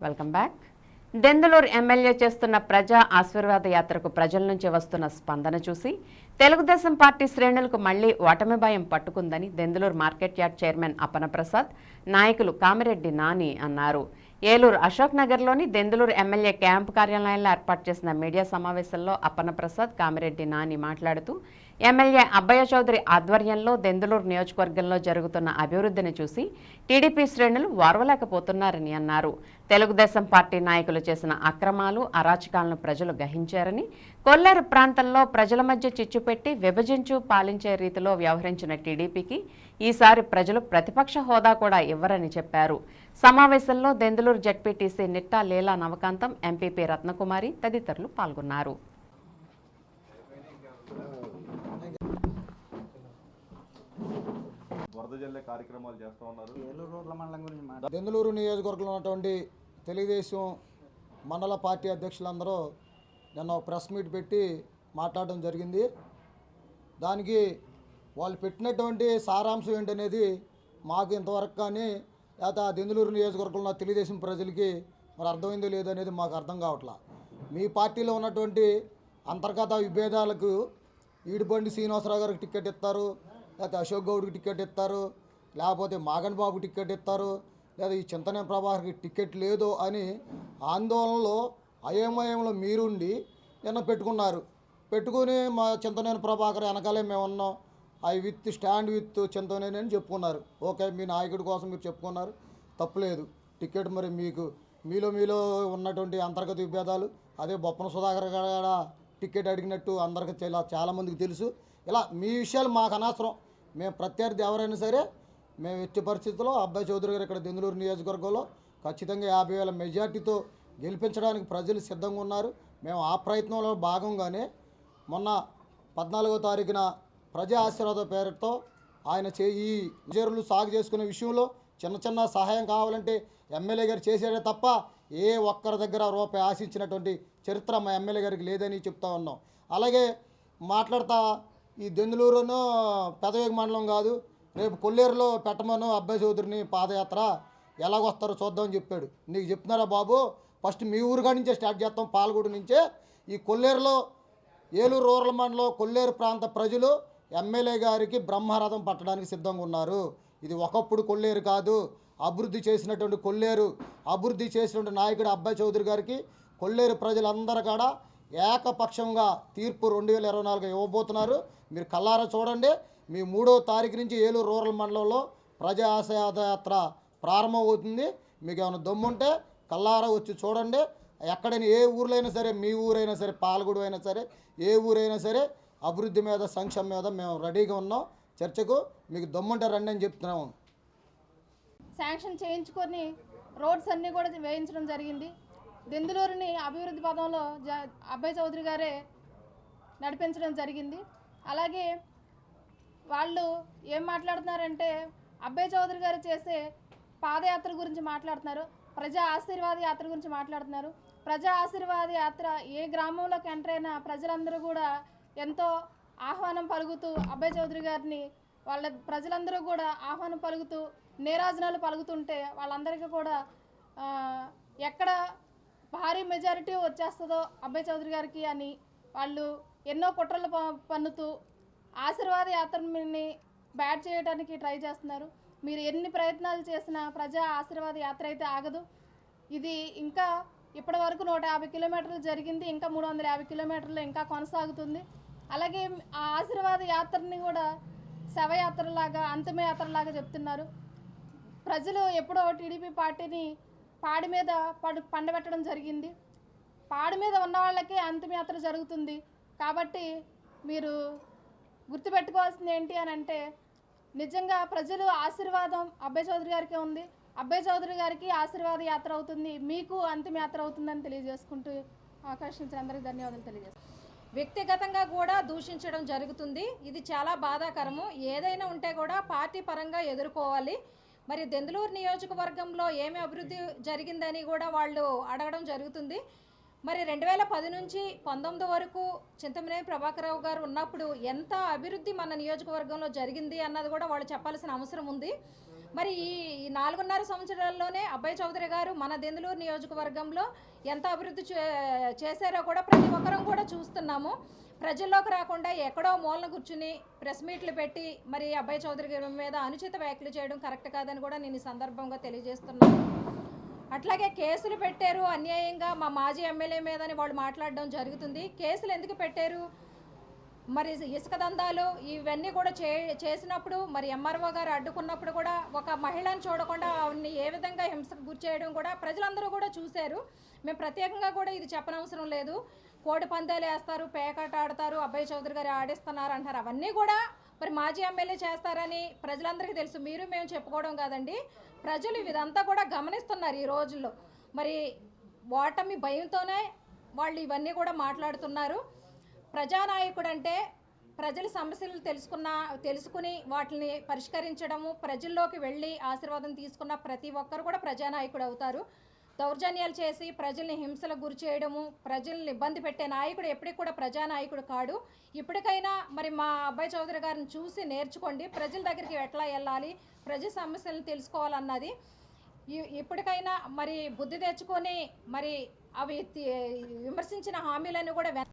Welcome back Denduluru MLA చేస్తున్న ప్రజా ఆశీర్వాద యాత్రకు ప్రజల నుంచి వస్తున్న స్పందన చూసి తెలుగుదేశం పార్టీ శ్రేణులకు మళ్ళీ ఓటమి భయం పట్టుకుందని Denduluru market yard chairman Apanaprasad నాయకులు కామిరెడ్డి నాని అన్నారు. ఏలూరు అశోక్ నగర్లోని దెందులూరు ఎమ్మెల్యే క్యాంపు కార్యాలయంలో ఏర్పాటు చేసిన మీడియా సమావేశంలో అప్పన్న ప్రసాద్ కామిరెడ్డి నాని మాట్లాడుతూ ఎమ్మెల్యే అబ్బయ్య చౌదరి ఆధ్వర్యంలో దెందులూరు నియోజకవర్గంలో జరుగుతున్న అభివృద్ధిని చూసి టీడీపీ శ్రేణులు వారవలేకపోతున్నారని అన్నారు. తెలుగుదేశం పార్టీ నాయకులు చేసిన అక్రమాలు అరాచకాలను ప్రజలు గ్రహించారని కొల్లేరు ప్రాంతంలో ప్రజల మధ్య చిచ్చుపెట్టి విభజించు పాలించే రీతిలో వ్యవహరించిన టీడీపీకి ఈసారి ప్రజలు ప్రతిపక్ష హోదా కూడా ఇవ్వరని చెప్పారు. సమావేశంలో దెందులూరు జడ్పీటీసీ నిట్టా లీలా నవకాంతం ఎంపీపీ రత్నకుమారి తదితరులు పాల్గొన్నారు. వరద జల్లే కార్యక్రమాలు చేస్తూ ఉన్నారు. ఏలూరు రోడ్ల మండలం గురించి మాట్లాడు దెందులూరు నియోజకవర్గంలో ఉన్నటువంటి తెలుగుదేశం మండల పార్టీ అధ్యక్షులందరూ నిన్న ఒక ప్రెస్ మీట్ పెట్టి మాట్లాడడం జరిగింది. దానికి వాళ్ళు పెట్టినటువంటి సారాంశం ఏంటనేది మాకు ఇంతవరకు కానీ లేకపోతే ఆ దెందులూరు నియోజకవర్గంలో ఉన్న తెలుగుదేశం ప్రజలకి మరి అర్థమైందో లేదో అనేది మాకు అర్థం కావట్లా. మీ పార్టీలో ఉన్నటువంటి అంతర్గత విభేదాలకు ఈడిబండి శ్రీనివాసరావు గారికి టికెట్ ఇస్తారు లేకపోతే అశోక్ గౌడ్కి టికెట్ ఇస్తారు లేకపోతే మాగన్ బాబుకి టికెట్ ఇస్తారు లేదా ఈ చింతనే ప్రభాకర్కి టికెట్ లేదు అని ఆందోళనలో అయోమయంలో మీరుండి నిన్న పెట్టుకున్నారు. పెట్టుకుని మా చింతనేని ప్రభాకర్ వెనకాలే మేము ఉన్నాం I with stand with Chintaneni అని చెప్పుకున్నారు. ఓకే మీ నాయకుడి కోసం మీరు చెప్పుకున్నారు. తప్పులేదు. టికెట్ మరి మీకు మీలో మీలో ఉన్నటువంటి అంతర్గత విభేదాలు అదే బొప్పన సుధాకర్ గారు టికెట్ అడిగినట్టు అందరికీ చాలా చాలామందికి తెలుసు. ఇలా మీ విషయాలు మాకు అనవసరం. మేము ప్రత్యర్థి ఎవరైనా సరే మేము ఎట్టి పరిస్థితుల్లో అబ్బాయి చౌదరి గారు ఇక్కడ దెందులూరు నియోజకవర్గంలో ఖచ్చితంగా యాభై వేల మెజార్టీతో గెలిపించడానికి ప్రజలు సిద్ధంగా ఉన్నారు. మేము ఆ ప్రయత్నంలో భాగంగానే మొన్న పద్నాలుగో తారీఖున ప్రజా ఆశీర్వాద పేరుతో ఆయన చే ఈ చేరులు సాగు చేసుకునే విషయంలో చిన్న చిన్న సహాయం కావాలంటే ఎమ్మెల్యే గారు చేసేదే తప్ప ఏ ఒక్కరి దగ్గర రూపాయి ఆశించినటువంటి చరిత్ర మా ఎమ్మెల్యే గారికి లేదని చెప్తా ఉన్నాం. అలాగే మాట్లాడతా ఈ దెందులూరును పెదవేగ మండలం కాదు రేపు కొల్లేరులో పెట్టమను అబ్బాయి చౌదరిని పాదయాత్ర ఎలాగొస్తారో చూద్దామని చెప్పాడు. నీకు చెప్తున్నారా బాబు? ఫస్ట్ మీ ఊరు నుంచే స్టార్ట్ చేస్తాం పాలగూడు నుంచే. ఈ కొల్లేరులో ఏలూరు రూరల్ మండలం కొల్లేరు ప్రాంత ప్రజలు ఎమ్మెల్యే గారికి బ్రహ్మరథం పట్టడానికి సిద్ధంగా ఉన్నారు. ఇది ఒకప్పుడు కొల్లేరు కాదు. అభివృద్ధి చేసినటువంటి కొల్లేరు అభివృద్ధి చేసినటువంటి నాయకుడు అబ్బాయి చౌదరి గారికి కొల్లేరు ప్రజలందరూ కూడా ఏకపక్షంగా తీర్పు రెండు వేల ఇరవై నాలుగు ఇవ్వబోతున్నారు. మీరు కల్లారా చూడండి. మీ మూడో తారీఖు నుంచి ఏలూరు రూరల్ మండలంలో ప్రజా ఆశయాత్ర ప్రారంభమవుతుంది. మీకు ఏమైనా దమ్ముంటే కల్లారా వచ్చి చూడండి. ఎక్కడైనా ఏ ఊర్లో అయినా సరే మీ ఊరైనా సరే పాలగూడు అయినా సరే ఏ ఊరైనా సరే అభివృద్ధి మీద సంక్షేమం మీద మేము రెడీగా ఉన్నాం. చర్చకు మీకు దమ్ముంటే రండి అని చెప్తున్నాము. శాంక్షన్ చేయించుకొని రోడ్స్ అన్నీ కూడా వేయించడం జరిగింది. దెందులూరుని అభివృద్ధి పదంలో జ చౌదరి గారే నడిపించడం జరిగింది. అలాగే వాళ్ళు ఏం మాట్లాడుతున్నారంటే అబ్బాయి చౌదరి గారు చేసే పాదయాత్ర గురించి మాట్లాడుతున్నారు. ప్రజా ఆశీర్వాద యాత్ర గురించి మాట్లాడుతున్నారు. ప్రజా ఆశీర్వాద యాత్ర ఏ గ్రామంలోకి ఎంటర్ అయినా ప్రజలందరూ కూడా ఎంతో ఆహ్వానం పలుకుతూ అభయ్ చౌదరి గారిని వాళ్ళ ప్రజలందరూ కూడా ఆహ్వానం పలుకుతూ నీరాజనాలు పలుకుతుంటే వాళ్ళందరికీ కూడా ఎక్కడ భారీ మెజారిటీ వచ్చేస్తుందో అభయ్ చౌదరి గారికి అని వాళ్ళు ఎన్నో కుట్రలు ప- పన్నుతూ ఆశీర్వాద యాత్రని బ్యాట్ చేయడానికి ట్రై చేస్తున్నారు. మీరు ఎన్ని ప్రయత్నాలు చేసినా ప్రజా ఆశీర్వాద యాత్ర అయితే ఆగదు. ఇది ఇంకా ఇప్పటి వరకు నూట యాభై కిలోమీటర్లు జరిగింది ఇంకా మూడు వందల యాభై కిలోమీటర్లు ఇంకా కొనసాగుతుంది. అలాగే ఆ ఆశీర్వాద యాత్రని కూడా శవయాత్రలాగా అంతిమయాత్రలాగా చెప్తున్నారు. ప్రజలు ఎప్పుడో టీడీపీ పార్టీని పాడి మీద పడు పండబెట్టడం జరిగింది. పాడి మీద ఉన్న వాళ్ళకి అంతిమయాత్ర జరుగుతుంది. కాబట్టి మీరు గుర్తుపెట్టుకోవాల్సింది ఏంటి అని అంటే నిజంగా ప్రజలు ఆశీర్వాదం అబ్బాయి చౌదరి గారికి ఉంది. అబ్బాయి చౌదరి గారికి ఆశీర్వాద యాత్ర అవుతుంది. మీకు అంతిమ యాత్ర అవుతుందని తెలియజేసుకుంటూ ఆకర్షించిన అందరికీ ధన్యవాదాలు తెలియజేస్తాను వ్యక్తిగతంగా కూడా దూషించడం జరుగుతుంది. ఇది చాలా బాధాకరము. ఏదైనా ఉంటే కూడా పార్టీ పరంగా ఎదుర్కోవాలి. మరి దెందులూరు నియోజకవర్గంలో ఏమి అభివృద్ధి జరిగిందని కూడా వాళ్ళు అడగడం జరుగుతుంది. మరి రెండు వేల పది నుంచి పంతొమ్మిది వరకు చింతమనేని ప్రభాకరరావు గారు ఉన్నప్పుడు ఎంత అభివృద్ధి మన నియోజకవర్గంలో జరిగింది అన్నది కూడా వాళ్ళు చెప్పాల్సిన అవసరం ఉంది. మరి ఈ నాలుగున్నర సంవత్సరాల్లోనే అబ్బాయి చౌదరి గారు మన దెందులూరు నియోజకవర్గంలో ఎంత అభివృద్ధి చే- చేశారో కూడా ప్రతి ఒక్కరం కూడా చూస్తున్నాము. ప్రజల్లోకి రాకుండా ఎక్కడో మూలన కూర్చుని ప్రెస్ మీట్లు పెట్టి మరి అబ్బాయి చౌదరి గారి మీద అనుచిత వ్యాఖ్యలు చేయడం కరెక్ట్ కాదని కూడా నేను ఈ సందర్భంగా తెలియజేస్తున్నాను. అట్లాగే కేసులు పెట్టారు అన్యాయంగా మా మాజీ ఎమ్మెల్యే మీదని వాళ్ళు మాట్లాడడం జరుగుతుంది. కేసులు ఎందుకు పెట్టారు? మరి ఇసుక దందాలు ఇవన్నీ కూడా చే చేసినప్పుడు మరి ఎంఆర్ఓ గారు అడ్డుకున్నప్పుడు కూడా ఒక మహిళను చూడకుండా ఆవిడ్ని ఏ విధంగా హింసకు గురి చేయడం కూడా ప్రజలందరూ కూడా చూశారు. మేము ప్రత్యేకంగా కూడా ఇది చెప్పనవసరం లేదు. కోడి పందాలు వేస్తారు పేకాట ఆడతారు అబ్బాయి చౌదరి గారు ఆడిస్తున్నారు అంటారు అవన్నీ కూడా మరి మాజీ ఎమ్మెల్యే చేస్తారని ప్రజలందరికీ తెలుసు. మీరు మేము చెప్పుకోవడం కాదండి. ప్రజలు ఇదంతా కూడా గమనిస్తున్నారు ఈ రోజుల్లో. మరి ఓటమి భయంతోనే వాళ్ళు ఇవన్నీ కూడా మాట్లాడుతున్నారు. ప్రజానాయకుడు అంటే ప్రజల సమస్యలు తెలుసుకున్న తెలుసుకుని వాటిని పరిష్కరించడము ప్రజల్లోకి వెళ్ళి ఆశీర్వాదం తీసుకున్న ప్రతి ఒక్కరు కూడా ప్రజానాయకుడు అవుతారు. దౌర్జన్యాలు చేసి ప్రజల్ని హింసలకు గురి చేయడము ప్రజల్ని ఇబ్బంది పెట్టే నాయకుడు ఎప్పటికి కూడా ప్రజానాయకుడు కాడు. ఇప్పటికైనా మరి మా అబ్బాయి చౌదరి గారిని చూసి నేర్చుకోండి ప్రజల దగ్గరికి ఎట్లా వెళ్ళాలి ప్రజల సమస్యలను తెలుసుకోవాలన్నది. ఇప్పటికైనా మరి బుద్ధి తెచ్చుకొని మరి అవి విమర్శించిన హామీలను కూడా